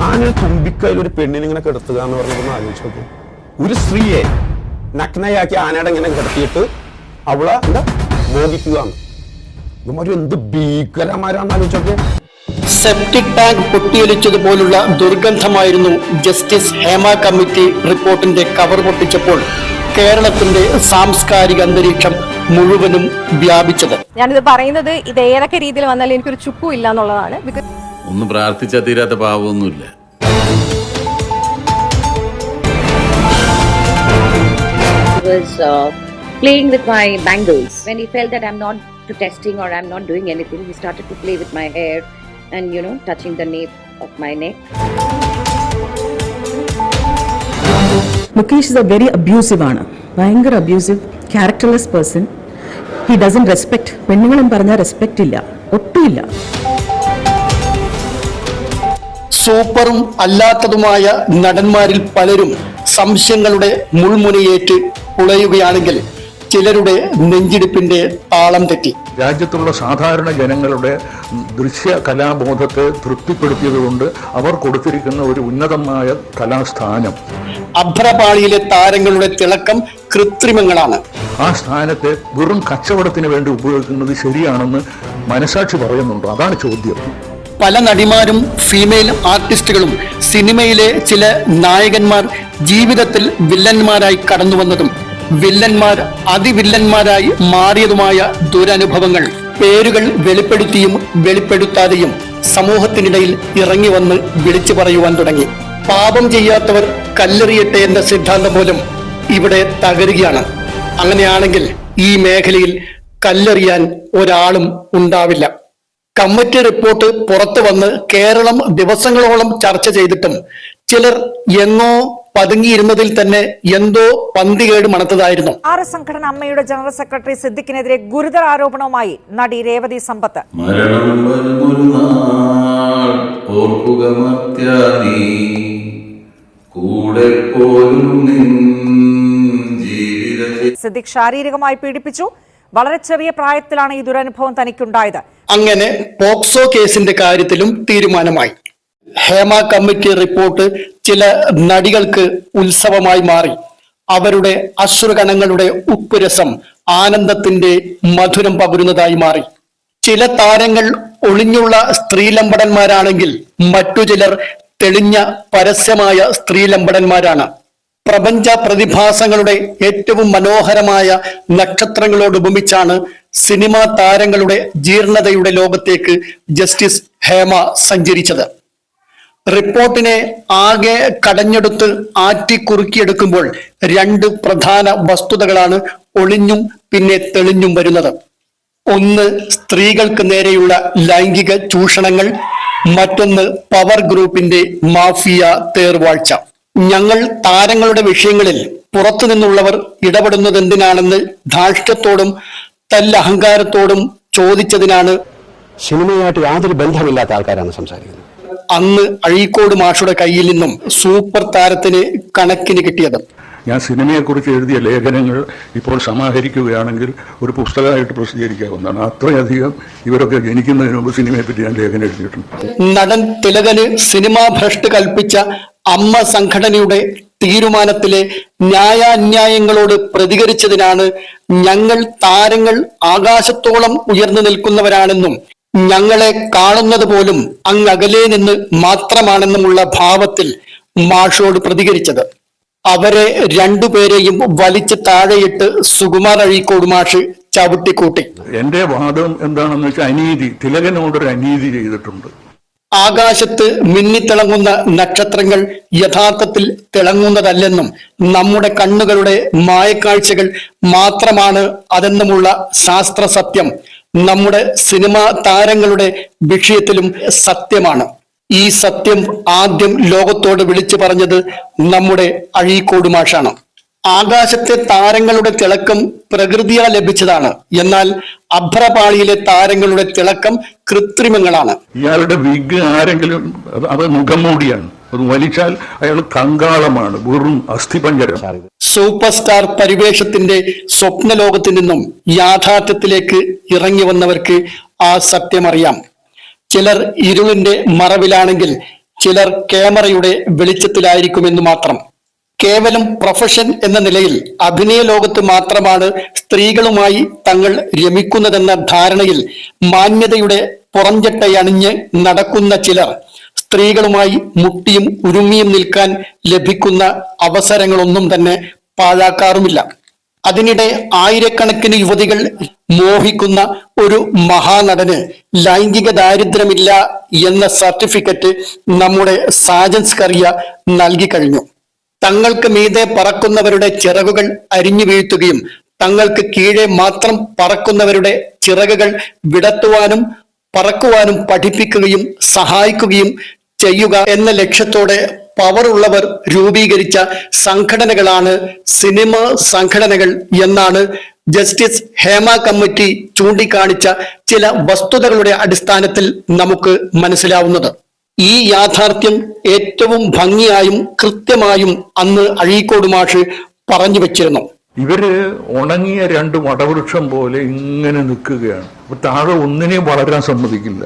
ഞാനൊരു തുമ്പിക്കയിൽ ഒരു പെണ്ണിനെ ഇങ്ങനെ കിടത്തുക എന്ന് പറഞ്ഞൊന്ന് ആലോചിച്ച് നോക്കും. ഒരു സ്ത്രീയെ നഗ്നയാക്കി ആനയുടെ ഇങ്ങനെ കിടത്തിയിട്ട് അവളെ എന്താ മോഹിക്കുക ഇവന്മാര് എന്ത് ഭീകരമാരാന്ന് ആലോചിച്ചൊക്കെ സെപ്റ്റിക് ടാങ്ക് പൊട്ടിയൊലിച്ചതുപോലുള്ള ദുർഗന്ധമായിരുന്നു ജസ്റ്റിസ് ഹേമ കമ്മിറ്റി റിപ്പോർട്ടിന്റെ കവർ പൊട്ടിച്ചപ്പോൾ കേരളത്തിന്റെ സാംസ്കാരിക അന്തരീക്ഷം മുഴുവനും വ്യാപിച്ചത്. ഞാനിത് പറയുന്നത് ഇത് ഏതൊക്കെ രീതിയിൽ വന്നാലും എനിക്കൊരു ചുക്കും ഇല്ല എന്നുള്ളതാണ്. ബിക്കോസ് ഒന്ന് പ്രാർത്ഥിച്ചാൽ തീരാത്ത പാവമൊന്നുമില്ല was uh, playing with my bangles. When he felt that I'm not protesting or I'm not doing anything, he started to play with my hair and, you know, touching the nape of my neck. Mukesh is a very abusive ആണ് ഭയങ്കര abusive characterless person he doesn't respect പെണ്ണുങ്ങളും പറഞ്ഞാൽ respect ഇല്ല ഒട്ടുമില്ല സൂപ്പറും അല്ലാത്തതുമായ നടന്മാരിൽ പലരും സംശയങ്ങളുടെ മുൾമുനയേറ്റ് പുളയുകയാണെങ്കിൽ ചിലരുടെ നെഞ്ചിടിപ്പിന്റെ താളം തെറ്റി. രാജ്യത്തുള്ള സാധാരണ ജനങ്ങളുടെ ദൃശ്യ കലാബോധത്തെ തൃപ്തിപ്പെടുത്തിയതുകൊണ്ട് അവർ കൊടുത്തിരിക്കുന്ന ഒരു ഉന്നതമായ കലാസ്ഥാനം. അഭ്രപാളിയിലെ താരങ്ങളുടെ തിളക്കം കൃത്രിമങ്ങളാണ്. ആ സ്ഥാനത്തെ വെറും കച്ചവടത്തിന് വേണ്ടി ഉപയോഗിക്കുന്നത് ശരിയാണെന്ന് മനസാക്ഷി പറയുന്നുണ്ടോ? അതാണ് ചോദ്യം. പല നടിമാരും ഫീമെയിൽ ആർട്ടിസ്റ്റുകളും സിനിമയിലെ ചില നായകന്മാർ ജീവിതത്തിൽ വില്ലന്മാരായി കടന്നു വന്നതും വില്ലന്മാർ അതിവില്ലന്മാരായി മാറിയതുമായ ദുരനുഭവങ്ങൾ പേരുകൾ വെളിപ്പെടുത്തിയും വെളിപ്പെടുത്താതെയും സമൂഹത്തിനിടയിൽ ഇറങ്ങി വന്ന് വിളിച്ചു പറയുവാൻ തുടങ്ങി. പാപം ചെയ്യാത്തവർ കല്ലെറിയട്ടെ എന്ന സിദ്ധാന്തം പോലും ഇവിടെ തകരുകയാണ്. അങ്ങനെയാണെങ്കിൽ ഈ മേഖലയിൽ കല്ലെറിയാൻ ഒരാളും ഉണ്ടാവില്ല. കമ്മിറ്റി റിപ്പോർട്ട് പുറത്തു വന്ന് കേരളം ദിവസങ്ങളോളം ചർച്ച ചെയ്തിട്ടും ചിലർ എങ്ങോ പതുങ്ങിയിരുന്നതിൽ തന്നെ എന്തോ പന്തികേട് മണത്തതായിരുന്നു. ആർ എസ് സംഘടന അമ്മയുടെ ജനറൽ സെക്രട്ടറി സിദ്ദിഖിനെതിരെ ഗുരുതര ആരോപണവുമായി നടി രേവതി സമ്പത്ത്. സിദ്ദിഖ് ശാരീരികമായി പീഡിപ്പിച്ചു. വളരെ ചെറിയ പ്രായത്തിലാണ് ഈ ദുരനുഭവം തനിക്കുണ്ടായത്. അങ്ങനെ പോക്സോ കേസിന്റെ കാര്യത്തിലും തീരുമാനമായി. ഹേമ കമ്മിറ്റി റിപ്പോർട്ട് ചില നടികൾക്ക് ഉത്സവമായി മാറി. അവരുടെ അശ്രുകണങ്ങളുടെ ഉപ്പുരസം ആനന്ദത്തിന്റെ മധുരം പകരുന്നതായി മാറി. ചില താരങ്ങൾ ഒളിഞ്ഞുള്ള സ്ത്രീലമ്പടന്മാരാണെങ്കിൽ മറ്റു ചിലർ തെളിഞ്ഞ പരസ്യമായ സ്ത്രീലമ്പടന്മാരാണ്. പ്രപഞ്ച പ്രതിഭാസങ്ങളുടെ ഏറ്റവും മനോഹരമായ നക്ഷത്രങ്ങളോട് ഉപമിച്ചാണ് സിനിമാ താരങ്ങളുടെ ജീർണതയുടെ ലോകത്തേക്ക് ജസ്റ്റിസ് ഹേമ സഞ്ചരിച്ചത്. റിപ്പോർട്ടിനെ ആകെ കടഞ്ഞെടുത്ത് ആറ്റിക്കുറുക്കിയെടുക്കുമ്പോൾ രണ്ട് പ്രധാന വസ്തുതകളാണ് ഒളിഞ്ഞും പിന്നെ തെളിഞ്ഞും വരുന്നത്. ഒന്ന് സ്ത്രീകൾക്ക് നേരെയുള്ള ലൈംഗിക ചൂഷണങ്ങൾ. മറ്റൊന്ന് പവർ ഗ്രൂപ്പിന്റെ മാഫിയ തേർവാഴ്ച. ഞങ്ങൾ താരങ്ങളുടെ വിഷയങ്ങളിൽ പുറത്തു നിന്നുള്ളവർ ഇടപെടുന്നത് എന്തിനാണെന്ന് ധാർഷ്ട്യത്തോടും തല്ലഹങ്കാരത്തോടും ചോദിച്ചതിനാണ് സിനിമയായിട്ട് യാതൊരു ബന്ധമില്ലാത്ത ആൾക്കാരാണ് സംസാരിക്കുന്നത്. അന്ന് അഴീക്കോട് മാഷുടെ കയ്യിൽ നിന്നും സൂപ്പർ താരത്തിന് കണക്കിന് കിട്ടിയത്. ഞാൻ സിനിമയെ കുറിച്ച് എഴുതിയ ലേഖനങ്ങൾ ഇപ്പോൾ സമാഹരിക്കുകയാണെങ്കിൽ ഒരു പുസ്തകമായിട്ട് പ്രസിദ്ധീകരിക്കാവുന്നതാണ്. അത്രയധികം ഇവരൊക്കെ ജനിക്കുന്നതിന് മുമ്പ് സിനിമയെപ്പറ്റി ഞാൻ ലേഖനം എഴുതിയിട്ടുണ്ട്. നടൻ തിലകന് സിനിമാ ഭ്രഷ്ട് കൽപ്പിച്ച അമ്മ സംഘടനയുടെ തീരുമാനത്തിലെ ന്യായാന്യായങ്ങളോട് പ്രതികരിച്ചതിനാണ് ഞങ്ങൾ താരങ്ങൾ ആകാശത്തോളം ഉയർന്നു നിൽക്കുന്നവരാണെന്നും ഞങ്ങളെ കാണുന്നത് പോലും അങ്ങകലെ നിന്ന് മാത്രമാണെന്നുമുള്ള ഭാവത്തിൽ മാഷോട് പ്രതികരിച്ചത്. അവരെ രണ്ടുപേരെയും വലിച്ചു താഴെയിട്ട് സുകുമാർ അഴീക്കോട് മാഷ് ചവിട്ടിക്കൂട്ടി. എന്റെ വാദം എന്താണെന്ന് വെച്ചാൽ അനീതി തിലകനോടൊരു അനീതി ചെയ്തിട്ടുണ്ട്. ആകാശത്ത് മിന്നിത്തിളങ്ങുന്ന നക്ഷത്രങ്ങൾ യഥാർത്ഥത്തിൽ തിളങ്ങുന്നതല്ലെന്നും നമ്മുടെ കണ്ണുകളുടെ മായക്കാഴ്ചകൾ മാത്രമാണ് അതെന്നുമുള്ള ശാസ്ത്ര സത്യം നമ്മുടെ സിനിമാ താരങ്ങളുടെ വിഷയത്തിലും സത്യമാണ്. ഈ സത്യം ആദ്യം ലോകത്തോട് വിളിച്ചു പറഞ്ഞത് നമ്മുടെ അഴീക്കോട് മാഷാണ്. ആകാശത്തെ താരങ്ങളുടെ തിളക്കം പ്രകൃതിയാ ലഭിച്ചതാണ്. എന്നാൽ അഭ്രപാളിയിലെ താരങ്ങളുടെ തിളക്കം കൃത്രിമങ്ങളാണ്. ഇയാളുടെ വിഗ് ആരെങ്കിലും അത് മുഖം മുഖംമൂടിയാണ് അത് വലിച്ചാൽ അയാൾ കങ്കാളമാണ് വെറും അസ്ഥിപഞ്ചരം. സൂപ്പർ സ്റ്റാർ പരിവേഷത്തിന്റെ സ്വപ്ന ലോകത്തിൽ നിന്നും യാഥാർത്ഥ്യത്തിലേക്ക് ഇറങ്ങി വന്നവർക്ക് ആ സത്യമറിയാം. ചിലർ ഇരുളിന്റെ മറവിലാണെങ്കിൽ ചിലർ ക്യാമറയുടെ വെളിച്ചത്തിലായിരിക്കുമെന്ന് മാത്രം. കേവലം പ്രൊഫഷൻ എന്ന നിലയിൽ അഭിനയ ലോകത്ത് മാത്രമാണ് സ്ത്രീകളുമായി തങ്ങൾ രമിക്കുന്നതെന്ന ധാരണയിൽ മാന്യതയുടെ പുറംചട്ടയണിഞ്ഞ് നടക്കുന്ന ചിലർ സ്ത്രീകളുമായി മുട്ടിയും ഉരുമിയും നിൽക്കാൻ ലഭിക്കുന്ന അവസരങ്ങളൊന്നും തന്നെ പാഴാക്കാറുമില്ല. അതിനിടെ ആയിരക്കണക്കിന് യുവതികൾ മോഹിക്കുന്ന ഒരു മഹാനടന് ലൈംഗിക ദാരിദ്ര്യമില്ല എന്ന സർട്ടിഫിക്കറ്റ് നമ്മുടെ സാജൻസ് കറിയ നൽകി കഴിഞ്ഞു. തങ്ങൾക്ക് മീതെ പറക്കുന്നവരുടെ ചിറകുകൾ അരിഞ്ഞു വീഴ്ത്തുകയും തങ്ങൾക്ക് കീഴെ മാത്രം പറക്കുന്നവരുടെ ചിറകുകൾ വിടത്തുവാനും പറക്കുവാനും പഠിപ്പിക്കുകയും സഹായിക്കുകയും ചെയ്യുക എന്ന ലക്ഷ്യത്തോടെ പവറുള്ളവർ രൂപീകരിച്ച സംഘടനകളാണ് സിനിമ സംഘടനകൾ എന്നാണ് ജസ്റ്റിസ് ഹേമ കമ്മിറ്റി ചൂണ്ടിക്കാണിച്ച ചില വസ്തുതകളുടെ അടിസ്ഥാനത്തിൽ നമുക്ക് മനസ്സിലാവുന്നത്. ഈ യാഥാർത്ഥ്യം ഏറ്റവും ഭംഗിയായും കൃത്യമായും അന്ന് അഴീക്കോട് മാഷ് പറഞ്ഞു വെച്ചിരുന്നു. ഇവർ ഉണങ്ങിയ രണ്ട് വടവൃക്ഷം പോലെ ഇങ്ങനെ നിൽക്കുകയാണ്. അപ്പൊ താഴെ ഒന്നിനെയും വളരാൻ സമ്മതിക്കില്ല.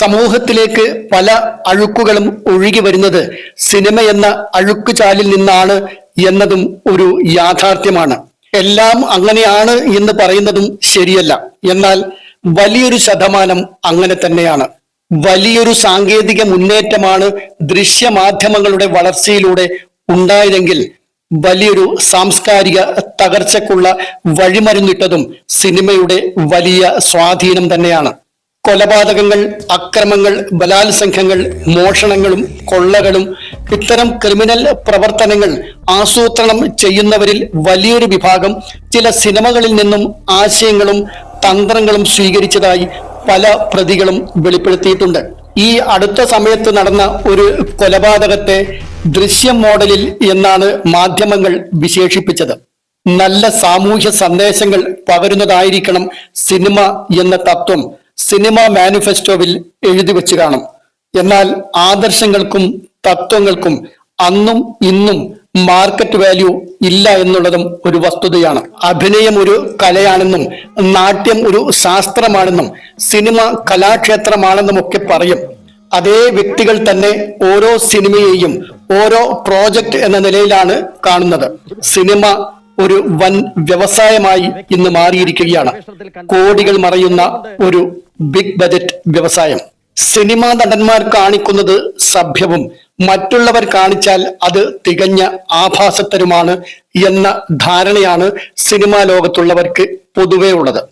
സമൂഹത്തിലേക്ക് പല അഴുക്കുകളും ഒഴുകി വരുന്നത് സിനിമ എന്ന അഴുക്കുചാലിൽ നിന്നാണ് എന്നതും ഒരു യാഥാർത്ഥ്യമാണ്. എല്ലാം അങ്ങനെയാണ് എന്ന് പറയുന്നതും ശരിയല്ല. എന്നാൽ വലിയൊരു ശതമാനം അങ്ങനെ തന്നെയാണ്. വലിയൊരു സാങ്കേതിക മുന്നേറ്റമാണ് ദൃശ്യമാധ്യമങ്ങളുടെ വളർച്ചയിലൂടെ ഉണ്ടായതെങ്കിൽ വലിയൊരു സാംസ്കാരിക തകർച്ചക്കുള്ള വഴിമരുന്നിട്ടതും സിനിമയുടെ വലിയ സ്വാധീനം തന്നെയാണ്. കൊലപാതകങ്ങൾ അക്രമങ്ങൾ ബലാത്സംഘങ്ങൾ മോഷണങ്ങളും കൊള്ളകളും ഇത്തരം ക്രിമിനൽ പ്രവർത്തനങ്ങൾ ആസൂത്രണം ചെയ്യുന്നവരിൽ വലിയൊരു വിഭാഗം ചില സിനിമകളിൽ നിന്നും ആശയങ്ങളും തന്ത്രങ്ങളും സ്വീകരിച്ചതായി പല പ്രതികളും വെളിപ്പെടുത്തിയിട്ടുണ്ട്. ഈ അടുത്ത സമയത്ത് നടന്ന ഒരു കൊലപാതകത്തെ ദൃശ്യം മോഡലിൽ എന്നാണ് മാധ്യമങ്ങൾ വിശേഷിപ്പിച്ചത്. നല്ല സാമൂഹ്യ സന്ദേശങ്ങൾ പകരുന്നതായിരിക്കണം സിനിമ എന്ന തത്വം സിനിമ മാനിഫെസ്റ്റോവിൽ എഴുതി വെച്ച് കാണും. എന്നാൽ ആദർശങ്ങൾക്കും തത്വങ്ങൾക്കും അന്നും ഇന്നും മാർക്കറ്റ് വാല്യൂ ഇല്ല എന്നുള്ളതും ഒരു വസ്തുതയാണ്. അഭിനയം ഒരു കലയാണെന്നും നാട്യം ഒരു ശാസ്ത്രമാണെന്നും സിനിമ കലാക്ഷേത്രമാണെന്നും ഒക്കെ പറയും. അതേ വ്യക്തികൾ തന്നെ ഓരോ സിനിമയെയും ഓരോ പ്രോജക്റ്റ് എന്ന നിലയിലാണ് കാണുന്നത്. സിനിമ ഒരു വൻ വ്യവസായമായി ഇന്ന് മാറിയിരിക്കുകയാണ്. കോടികൾ മറയുന്ന ഒരു ബിഗ് ബജറ്റ് വ്യവസായം. സിനിമാ നടന്മാർ കാണിക്കുന്നത് സഭ്യവും. മറ്റുള്ളവർ കാണിച്ചാൽ അത് തികഞ്ഞ ആഭാസത്തരുമാണ് എന്ന ധാരണയാണ് സിനിമാ ലോകത്തുള്ളവർക്ക് പൊതുവേ ഉള്ളത്.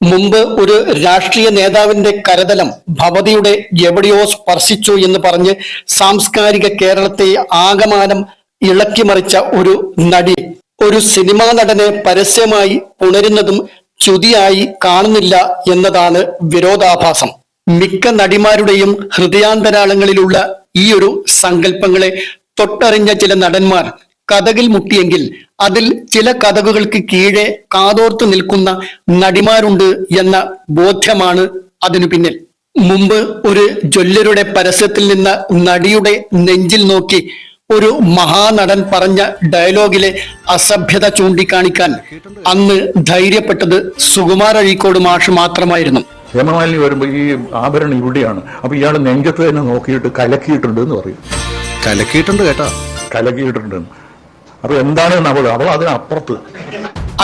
മുമ്പ് ഒരു രാഷ്ട്രീയ നേതാവിന്റെ കരതലം ഭവതിയുടെ എവിടെയോ സ്പർശിച്ചു എന്ന് പറഞ്ഞ് സാംസ്കാരിക കേരളത്തെ ആകമാനം ഇളക്കിമറിച്ച ഒരു നടി. ഒരു സിനിമാ നടനെ പരസ്യമായി പുണരുന്നതും ചുതിയായി കാണുന്നില്ല എന്നതാണ് വിരോധാഭാസം. മിക്ക നടിമാരുടെയും ഹൃദയാന്തരാളങ്ങളിലുള്ള ഈ ഒരു സങ്കല്പങ്ങളെ തൊട്ടറിഞ്ഞ ചില നടന്മാർ കഥകിൽ മുട്ടിയെങ്കിൽ അതിൽ ചില കഥകുകൾക്ക് കീഴെ കാതോർത്ത് നിൽക്കുന്ന നടിമാരുണ്ട് എന്ന ബോധ്യമാണ് അതിനു പിന്നിൽ. മുമ്പ് ഒരു ജ്വല്ലരുടെ പരസ്യത്തിൽ നിന്ന് നടിയുടെ നെഞ്ചിൽ നോക്കി ഒരു മഹാനടൻ പറഞ്ഞ ഡയലോഗിലെ അസഭ്യത ചൂണ്ടിക്കാണിക്കാൻ അന്ന് ധൈര്യപ്പെട്ടത് സുകുമാർ അഴീക്കോട് മാഷ് മാത്രമായിരുന്നു. ഹേമമാലിനി വരുമ്പോൾ ഈ ആഭരണം ഇവിടെയാണ്. അപ്പൊ ഇയാൾ നെഞ്ചത്ത് തന്നെ നോക്കിയിട്ട് കലക്കിയിട്ടുണ്ട് എന്ന് പറയും. കലക്കിയിട്ടുണ്ട് കേട്ടോ. കലക്കിയിട്ടുണ്ട്. അപ്പൊ എന്താണ് നമ്മൾ അവൾ അതിനപ്പുറത്ത്?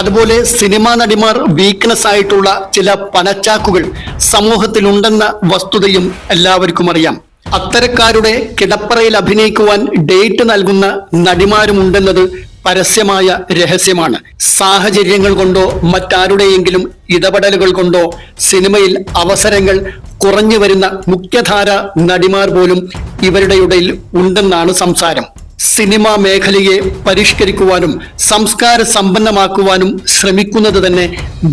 അതുപോലെ സിനിമാ നടിമാർ വീക്ക്നെസ് ആയിട്ടുള്ള ചില പനച്ചാക്കുകൾ സമൂഹത്തിലുണ്ടെന്ന വസ്തുതയും എല്ലാവർക്കും അറിയാം. അത്തരക്കാരുടെ കിടപ്പറയിൽ അഭിനയിക്കുവാൻ ഡേറ്റ് നൽകുന്ന നടിമാരുമുണ്ടെന്നത് പരസ്യമായ രഹസ്യമാണ്. സാഹചര്യങ്ങൾ കൊണ്ടോ മറ്റാരുടെയെങ്കിലും ഇടപെടലുകൾ കൊണ്ടോ സിനിമയിൽ അവസരങ്ങൾ കുറഞ്ഞു വരുന്ന മുഖ്യധാര നടിമാർ പോലും ഇവരുടെ ഇടയിൽ ഉണ്ടെന്നാണ് സംസാരം. സിനിമാ മേഖലയെ പരിഷ്കരിക്കുവാനും സംസ്കാര സമ്പന്നമാക്കുവാനും ശ്രമിക്കുന്നത് തന്നെ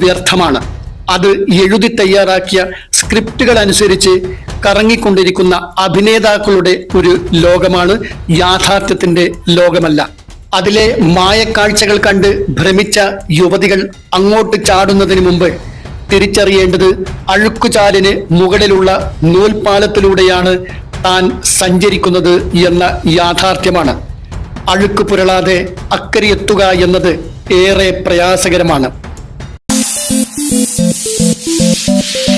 വ്യർത്ഥമാണ്. അത് എഴുതി തയ്യാറാക്കിയ സ്ക്രിപ്റ്റുകൾ അനുസരിച്ച് കറങ്ങിക്കൊണ്ടിരിക്കുന്ന അഭിനേതാക്കളുടെ ഒരു ലോകമാണ് യാഥാർത്ഥ്യത്തിന്റെ ലോകമല്ല. അതിലെ മായക്കാഴ്ചകൾ കണ്ട് ഭ്രമിച്ച യുവതികൾ അങ്ങോട്ട് ചാടുന്നതിന് മുമ്പ് തിരിച്ചറിയേണ്ടത് അഴുക്കുചാലിന് മുകളിലുള്ള നൂൽപാലത്തിലൂടെയാണ് താൻ സഞ്ചരിക്കുന്നത് എന്ന യാഥാർത്ഥ്യമാണ്. അഴുക്ക് പുരളാതെ അക്കരെത്തുക എന്നത് ഏറെ പ്രയാസകരമാണ്.